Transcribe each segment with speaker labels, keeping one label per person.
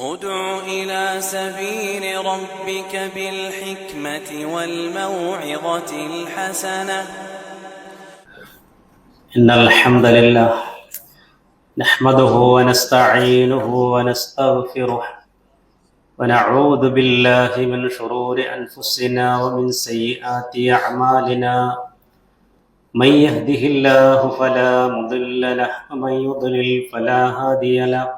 Speaker 1: ادع إلى سبيل ربك بالحكمة والموعظة الحسنة
Speaker 2: إن الحمد لله نحمده ونستعينه ونستغفره ونعوذ بالله من شرور أنفسنا ومن سيئات أعمالنا من يهده الله فلا مضل له ومن يضلل فلا هادي له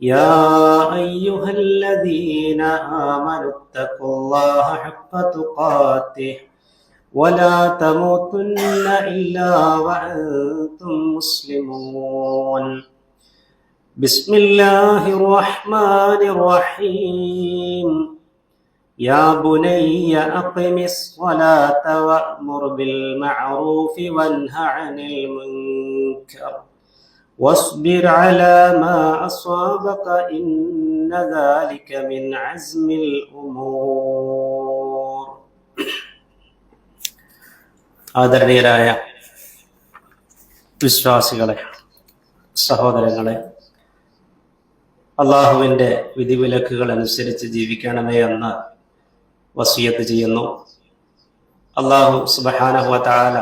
Speaker 2: يا أيها الذين آمنوا اتقوا الله حق تقاته ولا تموتن إلا وأنتم مسلمون بسم الله الرحمن الرحيم يا بني أقم الصلاة وأمر بالمعروف وانه عن المنكر واصبر على ما أصابك إن ذلك من عزم الأمور ആദരണീയരായ വിശ്വാസികളെ സഹോദരങ്ങളെ അള്ളാഹുവിൻ്റെ വിധിവിലക്കുകൾ അനുസരിച്ച് ജീവിക്കണമേ എന്ന് വസിയത്ത് ചെയ്യുന്നു അള്ളാഹു സുബഹാനഹുവ താല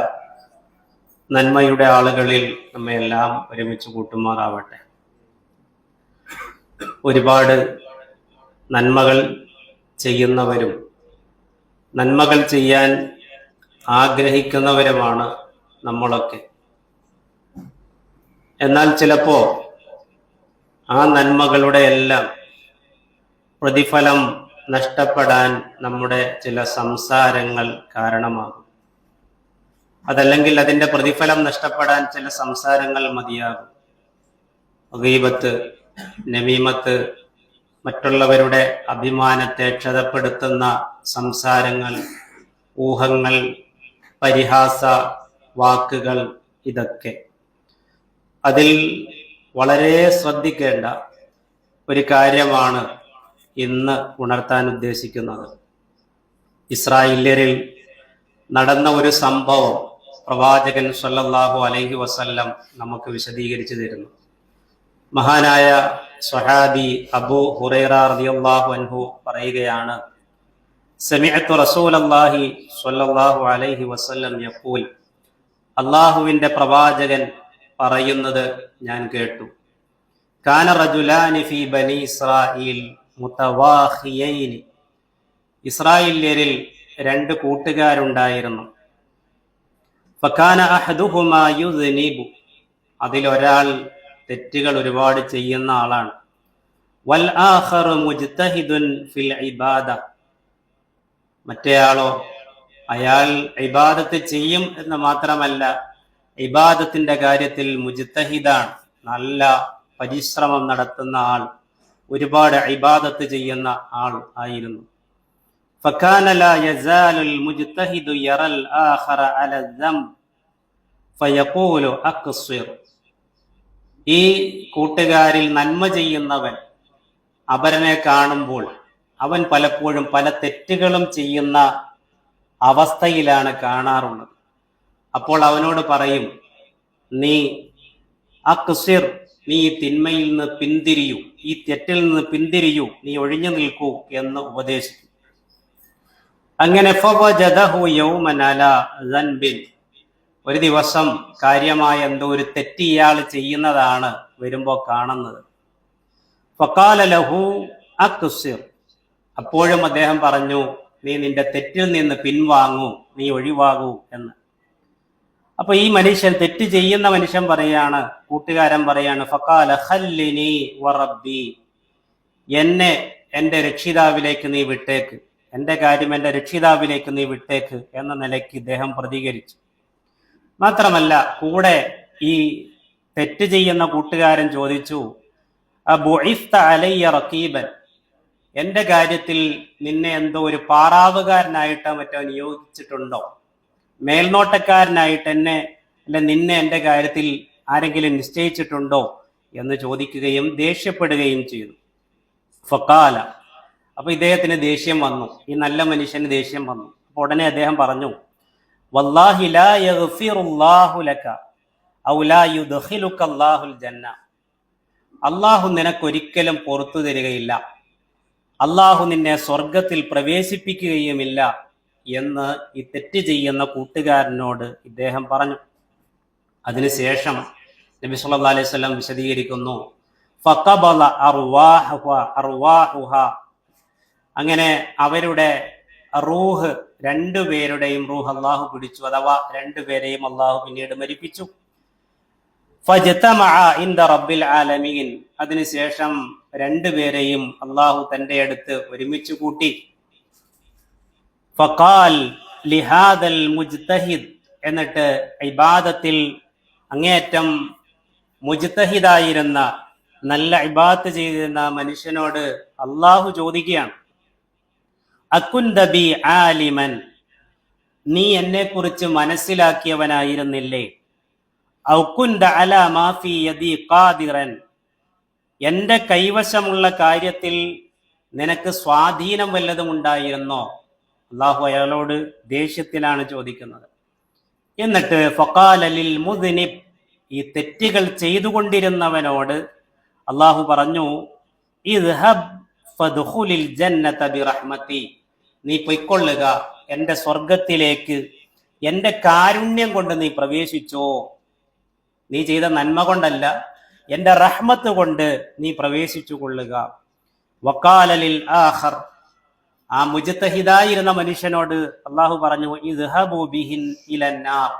Speaker 2: നന്മയുടെ ആളുകളിൽ നമ്മെ എല്ലാം ഒരുമിച്ച് കൂട്ടുമാറാവട്ടെ ഒരുപാട് നന്മകൾ ചെയ്യുന്നവരും നന്മകൾ ചെയ്യാൻ ആഗ്രഹിക്കുന്നവരുമാണ് നമ്മളൊക്കെ എന്നാൽ ചിലപ്പോ ആ നന്മകളുടെ എല്ലാം പ്രതിഫലം നഷ്ടപ്പെടാൻ നമ്മുടെ ചില സംസാരങ്ങൾ കാരണമാകും അതല്ലെങ്കിൽ അതിന്റെ പ്രതിഫലം നഷ്ടപ്പെടാൻ ചില സംസാരങ്ങൾ മതിയാകും ഗീബത്ത് നമീമത്ത് മറ്റുള്ളവരുടെ അഭിമാനത്തെ ക്ഷതപ്പെടുത്തുന്ന സംസാരങ്ങൾ ഊഹങ്ങൾ പരിഹാസ വാക്കുകൾ ഇതൊക്കെ അതിൽ വളരെ ശ്രദ്ധിക്കേണ്ട ഒരു കാര്യമാണ് ഇന്ന് ഉണർത്താൻ ഉദ്ദേശിക്കുന്നത് ഇസ്രായേലിൽ നടന്ന ഒരു സംഭവം പ്രവാചകൻ സല്ലല്ലാഹു അലൈഹി വസല്ലം നമുക്ക് വിശദീകരിച്ചു തരുന്നു മഹാനായ സ്വഹാബി അബു ഹുറൈറ റളിയല്ലാഹു അൻഹു പറയുകയാണ് സമിഅത്തു റസൂലല്ലാഹി സ്വല്ലല്ലാഹു അലൈഹി വസല്ലം യഖൂൽ അള്ളാഹുവിൻ്റെ പ്രവാചകൻ പറയുന്നത് ഞാൻ കേട്ടു കാന റജുലാനി ഫി ബനി ഇസ്രായിൽ മുത്തവാഹിയൈനി ഇസ്രായേലിയരിൽ രണ്ട് കൂട്ടുകാരുണ്ടായിരുന്നു അതിലൊരാൾ തെറ്റുകൾ ഒരുപാട് ചെയ്യുന്ന ആളാണ് ഫിൽ മറ്റേയാളോ അയാൾ ഇബാദത്ത് ചെയ്യും എന്ന് മാത്രമല്ല ഇബാദത്തിന്റെ കാര്യത്തിൽ മുജ്തഹിദാണ് നല്ല പരിശ്രമം നടത്തുന്ന ആൾ ഒരുപാട് ഇബാദത്ത് ചെയ്യുന്ന ആൾ ആയിരുന്നു فكان لا يزال المجتهد يرى الآخر على الذنب فيقول أقصر ഈ കൂട്ടുകാരിൽ നന്മ ചെയ്യുന്നവൻ അവരനെ കാണുമ്പോൾ അവൻ പലപ്പോഴും പല തെറ്റുകളും ചെയ്യുന്ന അവസ്ഥയിലാണ് കാണാറുള്ളത് അപ്പോൾ അവനോട് പറയും നീ അക്സിർ നീ ഈ തിന്മയിൽ നിന്ന് പിന്തിരിയൂ ഈ തെറ്റിൽ നിന്ന് പിന്തിരിയൂ നീ ഒഴിഞ്ഞു നിൽക്കൂ എന്ന് ഉപദേശിക്കും അങ്ങനെ ഒരു ദിവസം കാര്യമായ എന്തോ ഒരു തെറ്റ് ഇയാൾ ചെയ്യുന്നതാണ് വരുമ്പോ കാണുന്നത് ലഹു അപ്പോഴും അദ്ദേഹം പറഞ്ഞു നീ നിന്റെ തെറ്റിൽ നിന്ന് പിൻവാങ്ങൂ നീ ഒഴിവാകൂ എന്ന് അപ്പൊ ഈ മനുഷ്യൻ തെറ്റ് ചെയ്യുന്ന മനുഷ്യൻ പറയാണ് കൂട്ടുകാരൻ പറയാണ് ഹല്ലിനി എന്നെ എന്റെ രക്ഷിതാവിലേക്ക് നീ വിട്ടേക്ക് എൻ്റെ കാര്യം എൻ്റെ രക്ഷിതാവിലേക്ക് നീ വിട്ടേക്ക് എന്ന നിലയ്ക്ക് ഇദ്ദേഹം പ്രതികരിച്ചു മാത്രമല്ല കൂടെ ഈ തെറ്റ് ചെയ്യുന്ന കൂട്ടുകാരൻ ചോദിച്ചു റക്കീബൻ എൻ്റെ കാര്യത്തിൽ നിന്നെ എന്തോ ഒരു പാറാവുകാരനായിട്ട് മറ്റോ നിയോഗിച്ചിട്ടുണ്ടോ മേൽനോട്ടക്കാരനായിട്ട് എന്നെ അല്ലെ നിന്നെ എൻ്റെ കാര്യത്തിൽ ആരെങ്കിലും നിശ്ചയിച്ചിട്ടുണ്ടോ എന്ന് ചോദിക്കുകയും ദേഷ്യപ്പെടുകയും ചെയ്തു ഫക്കാല അപ്പോൾ ഇദ്ദേഹത്തിന് ദേഷ്യം വന്നു ഈ നല്ല മനുഷ്യന് ദേഷ്യം വന്നു അപ്പൊ ഉടനെ അദ്ദേഹം പറഞ്ഞു ജന്ന അള്ളാഹു നിനക്കൊരിക്കലും പുറത്തു തരികയില്ല അള്ളാഹു നിന്നെ സ്വർഗത്തിൽ പ്രവേശിപ്പിക്കുകയുമില്ല എന്ന് ഈ തെറ്റ് ചെയ്യുന്ന കൂട്ടുകാരനോട് ഇദ്ദേഹം പറഞ്ഞു അതിനുശേഷം നബി സല്ലാ അലൈഹി സ്വലം വിശദീകരിക്കുന്നു അർവാഹുഹ അങ്ങനെ അവരുടെ റൂഹ് രണ്ടുപേരുടെയും റൂഹ് അള്ളാഹു പിടിച്ചു അഥവാ രണ്ടുപേരെയും അള്ളാഹു പിന്നീട് മരിപ്പിച്ചു ഇന്ദ റബ്ബിൽ ആലമീൻ അതിനുശേഷം രണ്ടുപേരെയും അള്ളാഹു തന്റെ അടുത്ത് ഒരുമിച്ച് കൂട്ടി ലിഹാദൽ മുജ്തഹിദ് എന്നിട്ട് ഇബാദത്തിൽ അങ്ങേറ്റം മുജ്തഹിദായിരുന്ന നല്ല ഇബാദത്ത് ചെയ്തിരുന്ന മനുഷ്യനോട് അള്ളാഹു ചോദിക്കുകയാണ് അക്കുന്തബി ആലിമൻ നീ എന്നെ കുറിച്ച് മനസ്സിലാക്കിയവനായിരുന്നില്ലേ ഔക്കുന്ത അല മാഫി യദി ഖാദിറൻ എൻ്റെ കൈവശമുള്ള കാര്യത്തിൽ നിനക്ക് സ്വാധീനം വല്ലതും ഉണ്ടായിരുന്നോ അള്ളാഹു അയാളോട് ദേഷ്യത്തിലാണ് ചോദിക്കുന്നത് എന്നിട്ട് ഫക്കാലലിൽ മുദിനിബ് ഈ തെറ്റുകൾ ചെയ്തുകൊണ്ടിരുന്നവനോട് അള്ളാഹു പറഞ്ഞു നീ പൊയ്ക്കൊള്ളുക എൻ്റെ സ്വർഗത്തിലേക്ക് എൻ്റെ കാരുണ്യം കൊണ്ട് നീ പ്രവേശിച്ചോ നീ ചെയ്ത നന്മ കൊണ്ടല്ല എൻ്റെ റഹ്മത്ത് കൊണ്ട് നീ പ്രവേശിച്ചു കൊള്ളുക വക്കാലലിൽ ആഹർ ആ മുജത്തഹിദായിരുന്ന മനുഷ്യനോട് അള്ളാഹു പറഞ്ഞു ബിഹിൻ ഇലന്നാർ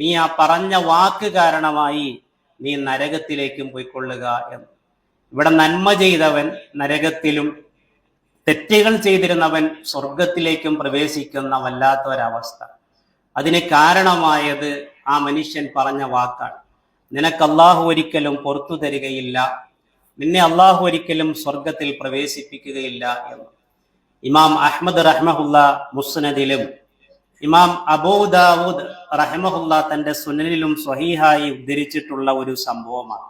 Speaker 2: നീ ആ പറഞ്ഞ വാക്ക് കാരണമായി നീ നരകത്തിലേക്കും പോയിക്കൊള്ളുക എന്ന് ഇവിടെ നന്മ ചെയ്തവൻ നരകത്തിലും തെറ്റുകൾ ചെയ്തിരുന്നവൻ സ്വർഗത്തിലേക്കും പ്രവേശിക്കുന്ന വല്ലാത്തൊരവസ്ഥ അതിന് കാരണമായത് ആ മനുഷ്യൻ പറഞ്ഞ വാക്കാണ് നിനക്ക് അള്ളാഹു ഒരിക്കലും പുറത്തു തരികയില്ല നിന്നെ അള്ളാഹു ഒരിക്കലും സ്വർഗത്തിൽ പ്രവേശിപ്പിക്കുകയില്ല എന്ന് ഇമാം അഹമ്മദ് റഹ്മഹുല്ല മുസ്നദിലും ഇമാം അബൂദാവൂദ് റഹ്മഹുല്ല തന്റെ സുനനിലും സ്വഹീഹായി ഉദ്ധരിച്ചിട്ടുള്ള ഒരു സംഭവമാണ്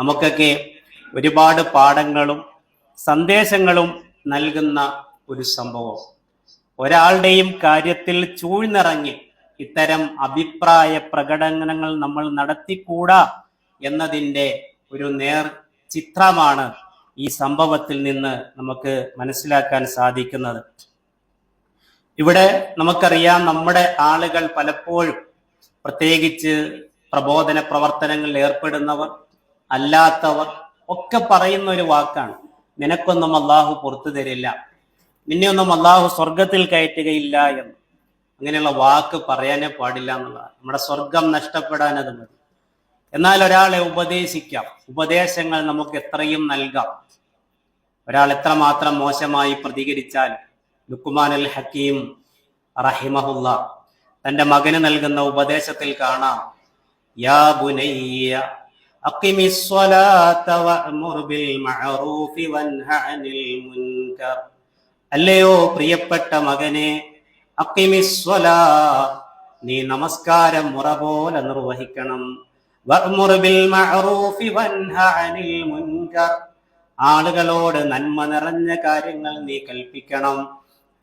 Speaker 2: നമുക്കൊക്കെ ഒരുപാട് പാഠങ്ങളും സന്ദേശങ്ങളും നൽകുന്ന ഒരു സംഭവം ഒരാളുടെയും കാര്യത്തിൽ ചൂഴ്ന്നിറങ്ങി ഇത്തരം അഭിപ്രായ പ്രകടനങ്ങൾ നമ്മൾ നടത്തിക്കൂടാ എന്നതിൻ്റെ ഒരു നേർ ചിത്രമാണ് ഈ സംഭവത്തിൽ നിന്ന് നമുക്ക് മനസ്സിലാക്കാൻ സാധിക്കുന്നത് ഇവിടെ നമുക്കറിയാം നമ്മുടെ ആളുകൾ പലപ്പോഴും പ്രത്യേകിച്ച് പ്രബോധന പ്രവർത്തനങ്ങളിൽ ഏർപ്പെടുന്നവർ അല്ലാത്തവർ ഒക്കെ പറയുന്ന ഒരു വാക്കാണ് നിനക്കൊന്നും അള്ളാഹു പുറത്തു തരില്ല നിന്നെയൊന്നും അള്ളാഹു സ്വർഗത്തിൽ കയറ്റുകയില്ല എന്ന് അങ്ങനെയുള്ള വാക്ക് പറയാനേ പാടില്ല എന്നുള്ളതാണ് നമ്മുടെ സ്വർഗം നഷ്ടപ്പെടാൻ അത് മതി എന്നാൽ ഒരാളെ ഉപദേശിക്കാം ഉപദേശങ്ങൾ നമുക്ക് എത്രയും നൽകാം ഒരാൾ എത്രമാത്രം മോശമായി പ്രതികരിച്ചാൽ ലുക്കുമാൻ അൽ ഹക്കീം റഹിമഹുല്ല തന്റെ മകന് നൽകുന്ന ഉപദേശത്തിൽ കാണാം യാ ബുനയ്യ أقم الصلاة وأمر بالمعروف وانه عن المنكر അല്ലയോ പ്രിയപ്പെട്ട മകനെ അക്കിമിസ്വല നീ നമസ്കാരം മുറ പോലെ നിർവഹിക്കണം ആളുകളോട് നന്മ നിറഞ്ഞ കാര്യങ്ങൾ നീ കൽപ്പിക്കണം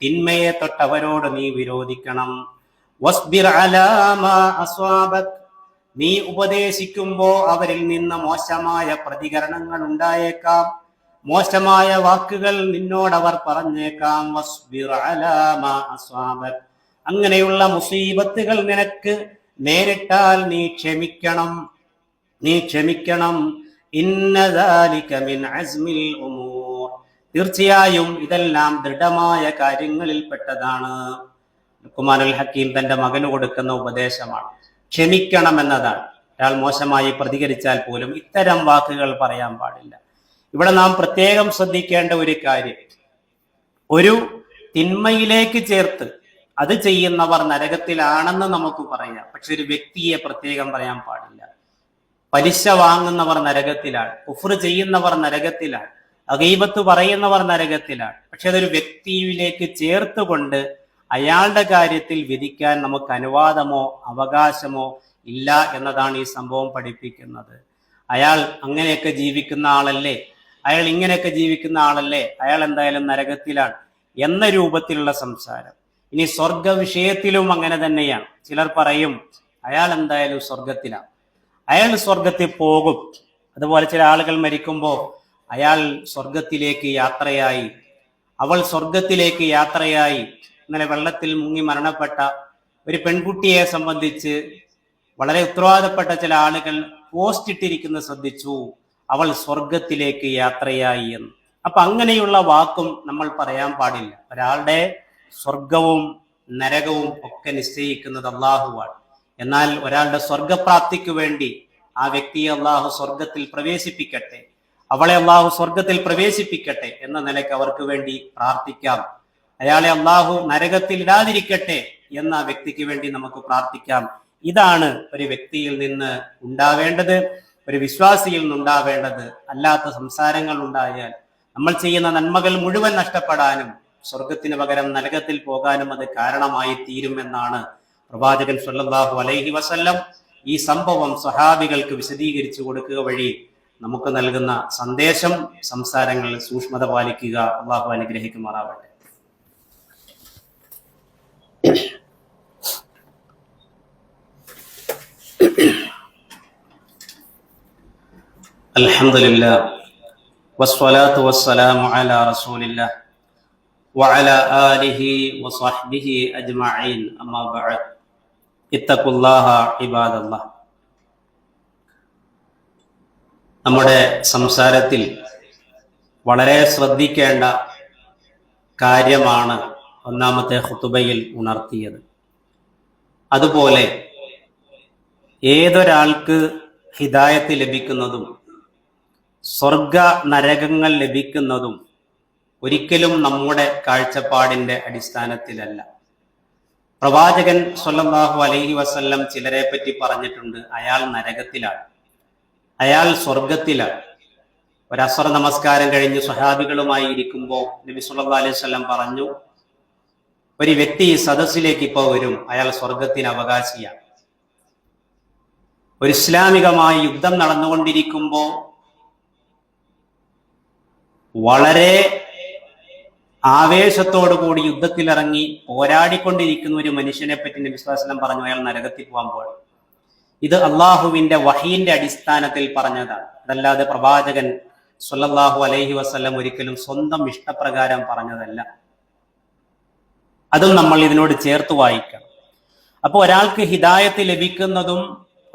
Speaker 2: തിന്മയെ തൊട്ടവരോട് നീ വിരോധിക്കണം വസ്ബിർ അലാമ അസ്വാബക് നീ ഉപദേശിക്കുമ്പോൾ അവരിൽ നിന്ന് മോശമായ പ്രതികരണങ്ങൾ ഉണ്ടായേക്കാം മോശമായ വാക്കുകൾ നിന്നോടവർ പറഞ്ഞേക്കാം അങ്ങനെയുള്ള മുസീബത്തുകൾ നിനക്ക് നേരിട്ടാൽ നീ ക്ഷമിക്കണം നീ ക്ഷമിക്കണം തീർച്ചയായും ഇതെല്ലാം ദൃഢമായ കാര്യങ്ങളിൽപ്പെട്ടതാണ് കുമാരൽ ഹക്കീം തന്റെ മകന് കൊടുക്കുന്ന ഉപദേശമാണ് എന്നതാണ് ഒരാൾ മോശമായി പ്രതികരിച്ചാൽ പോലും ഇത്തരം വാക്കുകൾ പറയാൻ പാടില്ല ഇവിടെ നാം പ്രത്യേകം ശ്രദ്ധിക്കേണ്ട ഒരു കാര്യം ഒരു തിന്മയിലേക്ക് ചേർത്ത് അത് ചെയ്യുന്നവർ നരകത്തിലാണെന്ന് നമുക്ക് പറയാം പക്ഷെ ഒരു വ്യക്തിയെ പ്രത്യേകം പറയാൻ പാടില്ല പലിശ വാങ്ങുന്നവർ നരകത്തിലാണ് ഉഫ്ർ ചെയ്യുന്നവർ നരകത്തിലാണ് അകൈബത്ത് പറയുന്നവർ നരകത്തിലാണ് പക്ഷെ അതൊരു വ്യക്തിയിലേക്ക് ചേർത്തുകൊണ്ട് അയാളുടെ കാര്യത്തിൽ വിധിക്കാൻ നമുക്ക് അനുവാദമോ അവകാശമോ ഇല്ല എന്നതാണ് ഈ സംഭവം പഠിപ്പിക്കുന്നത് അയാൾ അങ്ങനെയൊക്കെ ജീവിക്കുന്ന ആളല്ലേ അയാൾ ഇങ്ങനെയൊക്കെ ജീവിക്കുന്ന ആളല്ലേ അയാൾ എന്തായാലും നരകത്തിലാണ് എന്ന രൂപത്തിലുള്ള സംസാരം ഇനി സ്വർഗ വിഷയത്തിലും അങ്ങനെ തന്നെയാണ് ചിലർ പറയും അയാൾ എന്തായാലും സ്വർഗത്തിലാണ് അയാൾ സ്വർഗത്തിൽ പോകും അതുപോലെ ചില ആളുകൾ മരിക്കുമ്പോൾ അയാൾ സ്വർഗത്തിലേക്ക് യാത്രയായി അവൾ സ്വർഗത്തിലേക്ക് യാത്രയായി ഇന്നലെ വെള്ളത്തിൽ മുങ്ങി മരണപ്പെട്ട ഒരു പെൺകുട്ടിയെ സംബന്ധിച്ച് വളരെ ഉത്തരവാദപ്പെട്ട ചില ആളുകൾ പോസ്റ്റ് ഇട്ടിരിക്കുന്നത് ശ്രദ്ധിച്ചു അവൾ സ്വർഗത്തിലേക്ക് യാത്രയായി എന്ന് അപ്പൊ അങ്ങനെയുള്ള വാക്കും നമ്മൾ പറയാൻ പാടില്ല ഒരാളുടെ സ്വർഗവും നരകവും ഒക്കെ നിശ്ചയിക്കുന്നത് അള്ളാഹുവാണ് എന്നാൽ ഒരാളുടെ സ്വർഗപ്രാപ്തിക്ക് വേണ്ടി ആ വ്യക്തിയെ അള്ളാഹു സ്വർഗത്തിൽ പ്രവേശിപ്പിക്കട്ടെ അവളെ അള്ളാഹു സ്വർഗത്തിൽ പ്രവേശിപ്പിക്കട്ടെ എന്ന നിലയ്ക്ക് അവർക്ക് വേണ്ടി പ്രാർത്ഥിക്കാം അയാളെ അള്ളാഹു നരകത്തിൽ ഇടാതിരിക്കട്ടെ എന്ന ആ വ്യക്തിക്ക് വേണ്ടി നമുക്ക് പ്രാർത്ഥിക്കാം ഇതാണ് ഒരു വ്യക്തിയിൽ നിന്ന് ഉണ്ടാവേണ്ടത് ഒരു വിശ്വാസിയിൽ നിന്നുണ്ടാവേണ്ടത് അല്ലാത്ത സംസാരങ്ങൾ ഉണ്ടായാൽ നമ്മൾ ചെയ്യുന്ന നന്മകൾ മുഴുവൻ നഷ്ടപ്പെടാനും സ്വർഗത്തിന് പകരം നരകത്തിൽ പോകാനും അത് കാരണമായി തീരുമെന്നാണ് പ്രവാചകൻ സല്ലാഹു അലൈഹി വസല്ലം ഈ സംഭവം സ്വഹാബികൾക്ക് വിശദീകരിച്ചു കൊടുക്കുക വഴി നമുക്ക് നൽകുന്ന സന്ദേശം സംസാരങ്ങളിൽ സൂക്ഷ്മത പാലിക്കുക അള്ളാഹു അനുഗ്രഹിക്കുമാറാവട്ടെ അൽഹംദുലില്ലാഹ് വസ്സലാത്തു വസ്സലാമു അലാ റസൂലില്ലാഹ് വഅല ആലിഹി വസഹ്ബിഹി അജ്മാഇൻ അമ്മാ ബഅദ് ഇത്തഖുല്ലാഹ ഇബാദല്ലാഹ് നമ്മുടെ സംസാരത്തിൽ വളരെ ശ്രദ്ധിക്കേണ്ട കാര്യമാണ് ഒന്നാമത്തെ ഖുതുബയിൽ ഉണർത്തിയത് അതുപോലെ ഏതൊരാൾക്ക് ഹിദായത്ത് ലഭിക്കുന്നതും സ്വർഗ നരകങ്ങൾ ലഭിക്കുന്നതും ഒരിക്കലും നമ്മുടെ കാഴ്ചപ്പാടിന്റെ അടിസ്ഥാനത്തിലല്ല പ്രവാചകൻ സൊല്ലാഹു അലൈഹി വസല്ലം ചിലരെ പറ്റി പറഞ്ഞിട്ടുണ്ട് അയാൾ നരകത്തിലാണ് അയാൾ സ്വർഗത്തിലാണ് ഒരസർ നമസ്കാരം കഴിഞ്ഞ് സ്വഹാബികളുമായി ഇരിക്കുമ്പോൾ നബി സുല്ലാ അലൈഹി സ്വലം പറഞ്ഞു ഒരു വ്യക്തി സദസ്സിലേക്ക് ഇപ്പോൾ വരും അയാൾ സ്വർഗത്തിന് അവകാശിയാണ് ഒരു ഇസ്ലാമികമായി യുദ്ധം നടന്നുകൊണ്ടിരിക്കുമ്പോൾ വളരെ ആവേശത്തോടു കൂടി യുദ്ധത്തിലിറങ്ങി പോരാടിക്കൊണ്ടിരിക്കുന്ന ഒരു മനുഷ്യനെ പറ്റി വിശ്വാസനം പറഞ്ഞു അയാൾ നരകത്തിൽ പോകുമ്പോൾ ഇത് അള്ളാഹുവിന്റെ വഹീന്റെ അടിസ്ഥാനത്തിൽ പറഞ്ഞതാണ് അതല്ലാതെ പ്രവാചകൻ സുല്ലാഹു അലൈഹി വസ്ല്ലം ഒരിക്കലും സ്വന്തം ഇഷ്ടപ്രകാരം പറഞ്ഞതല്ല അതും നമ്മൾ ഇതിനോട് ചേർത്ത് വായിക്കാം അപ്പോൾ ഒരാൾക്ക് ഹിദായത്ത് ലഭിക്കുന്നതും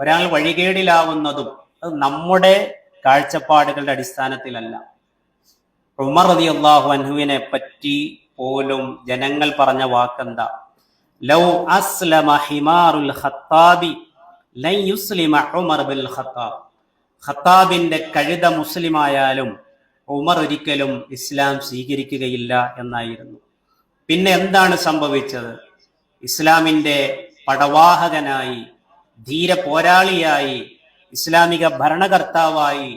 Speaker 2: ഒരാൾ വഴികേടിലാവുന്നതും അത് നമ്മുടെ കാഴ്ചപ്പാടുകളുടെ അടിസ്ഥാനത്തിലല്ല ഉമർ റതി അള്ളാഹു അൻഹുവിനെ പറ്റി പോലും ജനങ്ങൾ പറഞ്ഞ വാക്കെന്താ ലൗ അസ്ലമ ഹിമാറുൽ ഖത്താബി ലൈ യുസ്ലിമ ഉമർ ബിൽ ഖത്താബ് ഖത്താബിന്റെ കഴുത മുസ്ലിമായാലും ഉമർ ഒരിക്കലും ഇസ്ലാം സ്വീകരിക്കുകയില്ല എന്നായിരുന്നു പിന്നെ എന്താണ് സംഭവിച്ചത് ഇസ്ലാമിന്റെ പടവാഹകനായി ധീര പോരാളിയായി ഇസ്ലാമിക ഭരണകർത്താവായി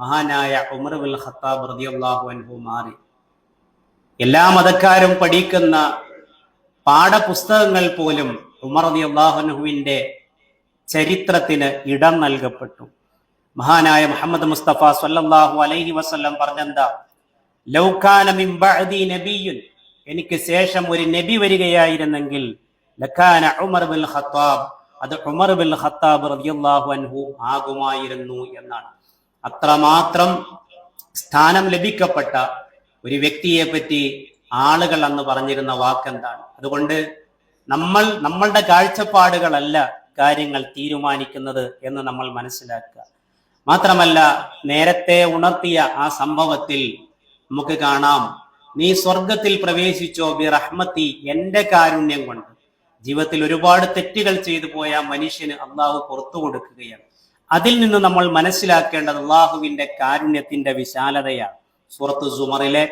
Speaker 2: മഹാനായ ഉമർ ബിൻ ഖത്താബ് റളിയല്ലാഹു അൻഹു മാറി എല്ലാ മതക്കാരും പഠിക്കുന്ന പാഠപുസ്തകങ്ങൾ പോലും ഉമർ റളിയല്ലാഹു അൻഹുവിന്റെ ചരിത്രത്തിന് ഇടം നൽകപ്പെട്ടു മഹാനായ മുഹമ്മദ് മുസ്തഫ സല്ലല്ലാഹു അലൈഹി വസല്ലം പറഞ്ഞെന്താ ലൗകാന മിൻ ബഅദി നബിയുൻ എനിക്ക് ശേഷം ഒരു നബി വരികയായിരുന്നെങ്കിൽ ലകാന ഉമർ ബിൻ ഖത്താബ് അത് ഉമർ ബിൻ ഖത്താബ് റളിയല്ലാഹു അൻഹു ആകുമായിരുന്നു എന്നാണ് അത്രമാത്രം സ്ഥാനം ലഭിക്കപ്പെട്ട ഒരു വ്യക്തിയെ പറ്റി ആളുകൾ അന്ന് പറഞ്ഞിരുന്ന വാക്കെന്താണ് അതുകൊണ്ട് നമ്മൾ നമ്മളുടെ കാഴ്ചപ്പാടുകളല്ല കാര്യങ്ങൾ തീരുമാനിക്കുന്നത് എന്ന് നമ്മൾ മനസ്സിലാക്കുക മാത്രമല്ല നേരത്തെ ഉണർത്തിയ ആ സംഭവത്തിൽ നമുക്ക് കാണാം നീ സ്വർഗത്തിൽ പ്രവേശിച്ചോ ബി റഹ്മത്തി എന്റെ കാരുണ്യം കൊണ്ട് ജീവിതത്തിൽ ഒരുപാട് തെറ്റുകൾ ചെയ്തു പോയ മനുഷ്യന് അള്ളാഹു പുറത്തു കൊടുക്കുകയാണ് അതിൽ നിന്ന് നമ്മൾ മനസ്സിലാക്കേണ്ടത് അള്ളാഹുവിന്റെ കാരുണ്യത്തിന്റെ വിശാലതയാണ് സൂറത്ത് സുമറിലെ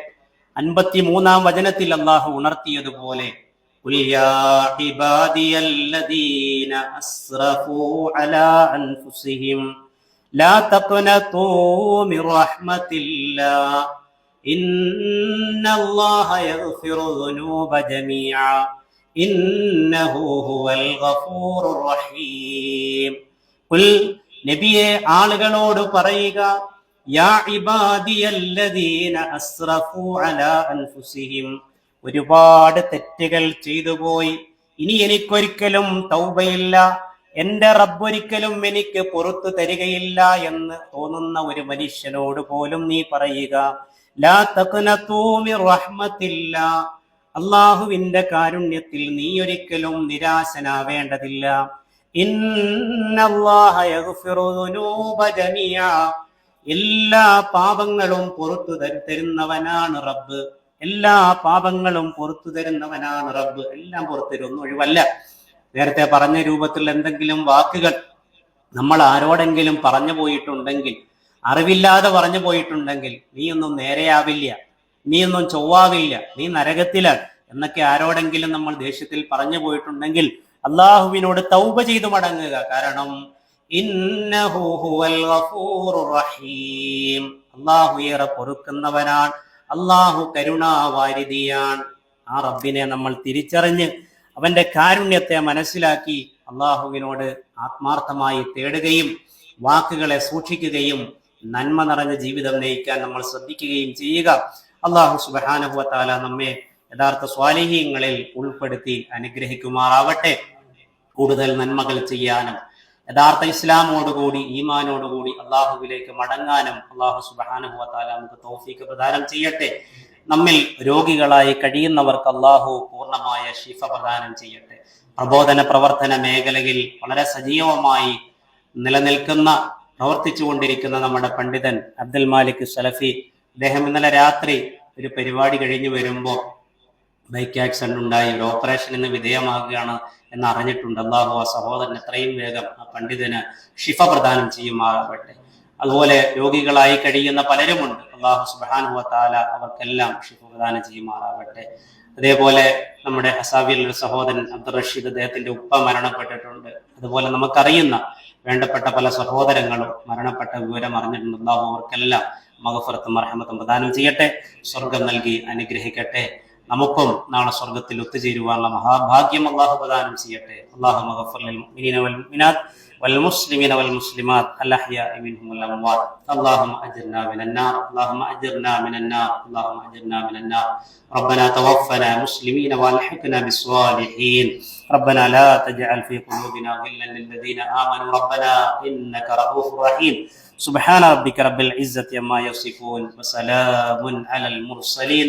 Speaker 2: അൻപത്തി മൂന്നാം വചനത്തിൽ അള്ളാഹു ഉണർത്തിയതുപോലെ ഇന്നഹു ഹുവൽ ഗഫൂറുർ റഹീം നബിയെ ആളുകളോട് പറയുക ഒരുപാട് തെറ്റുകൾ ചെയ്തു പോയി ഇനി എനിക്കൊരിക്കലും തൗബയില്ല എന്റെ റബ്ബൊരിക്കലും എനിക്ക് പുറത്തു തരികയില്ല എന്ന് തോന്നുന്ന ഒരു മനുഷ്യനോട് പോലും നീ പറയുക ലാ അള്ളാഹുവിന്റെ കാരുണ്യത്തിൽ നീ ഒരിക്കലും നിരാശനാവേണ്ടതില്ല എല്ലാ പാപങ്ങളും പുറത്തു തരുന്നവനാണ് റബ്ബ് എല്ലാ പാപങ്ങളും പുറത്തു തരുന്നവനാണ് റബ്ബ് എല്ലാം പുറത്തുതരുന്നു ഒഴിവല്ല നേരത്തെ പറഞ്ഞ രൂപത്തിൽ എന്തെങ്കിലും വാക്കുകൾ നമ്മൾ ആരോടെങ്കിലും പറഞ്ഞു പോയിട്ടുണ്ടെങ്കിൽ അറിവില്ലാതെ പറഞ്ഞു പോയിട്ടുണ്ടെങ്കിൽ നീയൊന്നും നേരെയാവില്ല നീയൊന്നും ചൊവ്വാവില്ല നീ നരകത്തിലാണ് എന്നൊക്കെ ആരോടെങ്കിലും നമ്മൾ ദേഷ്യത്തിൽ പറഞ്ഞു പോയിട്ടുണ്ടെങ്കിൽ അള്ളാഹുവിനോട് തൗബ ചെയ്തു മടങ്ങുക കാരണം അള്ളാഹു ഏറെ പൊറുക്കുന്നവനാണ് അള്ളാഹു കരുണാവാരിതിയാണ് ആ റബ്ബിനെ നമ്മൾ തിരിച്ചറിഞ്ഞ് അവന്റെ കാരുണ്യത്തെ മനസ്സിലാക്കി അള്ളാഹുവിനോട് ആത്മാർത്ഥമായി തേടുകയും വാക്കുകളെ സൂക്ഷിക്കുകയും നന്മ നിറഞ്ഞ ജീവിതം നയിക്കാൻ നമ്മൾ ശ്രദ്ധിക്കുകയും ചെയ്യുക അള്ളാഹു സുബാനുഭവത്താല നമ്മെ യഥാർത്ഥ സ്വാലിഹ്യങ്ങളിൽ ഉൾപ്പെടുത്തി അനുഗ്രഹിക്കുമാറാവട്ടെ കൂടുതൽ നന്മകൾ ചെയ്യാനും യഥാർത്ഥ ഇസ്ലാമോടുകൂടി ഈമാനോടുകൂടി അള്ളാഹുവിലേക്ക് മടങ്ങാനും അള്ളാഹു സുബാനുഭവത്താല നമുക്ക് തോഫീക്ക് പ്രദാനം ചെയ്യട്ടെ നമ്മിൽ രോഗികളായി കഴിയുന്നവർക്ക് അള്ളാഹു പൂർണ്ണമായ ശിഫ പ്രദാനം ചെയ്യട്ടെ പ്രബോധന പ്രവർത്തന മേഖലയിൽ വളരെ സജീവമായി നിലനിൽക്കുന്ന പ്രവർത്തിച്ചുകൊണ്ടിരിക്കുന്ന നമ്മുടെ പണ്ഡിതൻ അബ്ദുൽ മാലിക് സലഫി അദ്ദേഹം ഇന്നലെ രാത്രി ഒരു പരിപാടി കഴിഞ്ഞു വരുമ്പോൾ ബൈക്ക് ആക്സിഡന്റ് ഉണ്ടായി ഒരു ഓപ്പറേഷനിൽ വിധേയമാകുകയാണ് എന്ന് അറിഞ്ഞിട്ടുണ്ട് അള്ളാഹു ആ സഹോദരൻ എത്രയും വേഗം ആ പണ്ഡിതന് ഷിഫ പ്രദാനം ചെയ്യുമാറട്ടെ അതുപോലെ രോഗികളായി കഴിയുന്ന പലരുമുണ്ട് അള്ളാഹു സുബാനുവ അവർക്കെല്ലാം ഷിഫ പ്രദാനം ചെയ്യുമാറാവട്ടെ അതേപോലെ നമ്മുടെ ഹസാബിയിൽ ഒരു സഹോദരൻ അബ്ദുൾ റഷീദ് അദ്ദേഹത്തിന്റെ ഉപ്പ മരണപ്പെട്ടിട്ടുണ്ട് അതുപോലെ നമുക്കറിയുന്ന വേണ്ടപ്പെട്ട പല സഹോദരങ്ങളും മരണപ്പെട്ട വിവരം അറിഞ്ഞിട്ടുണ്ട് അള്ളാഹു അവർക്കെല്ലാം മഹഫുറത്തും അർഹമത്തും പ്രദാനം ചെയ്യട്ടെ സ്വർഗം നൽകി അനുഗ്രഹിക്കട്ടെ നമുക്കും നാളെ സ്വർഗത്തിൽ ഒത്തുചേരുവാനുള്ള മഹാഭാഗ്യം അള്ളാഹു പ്രദാനം ചെയ്യട്ടെ അള്ളാഹു اللهم أجرنا من النار اللهم أجرنا من النار اللهم أجرنا من النار ربنا توفنا مسلمين والحقنا بالصالحين ربنا لا تجعل في قلوبنا غلا للذين آمنوا ربنا إنك رؤوف رحيم سبحان ربك رب العزة عما يصفون وسلام على المرسلين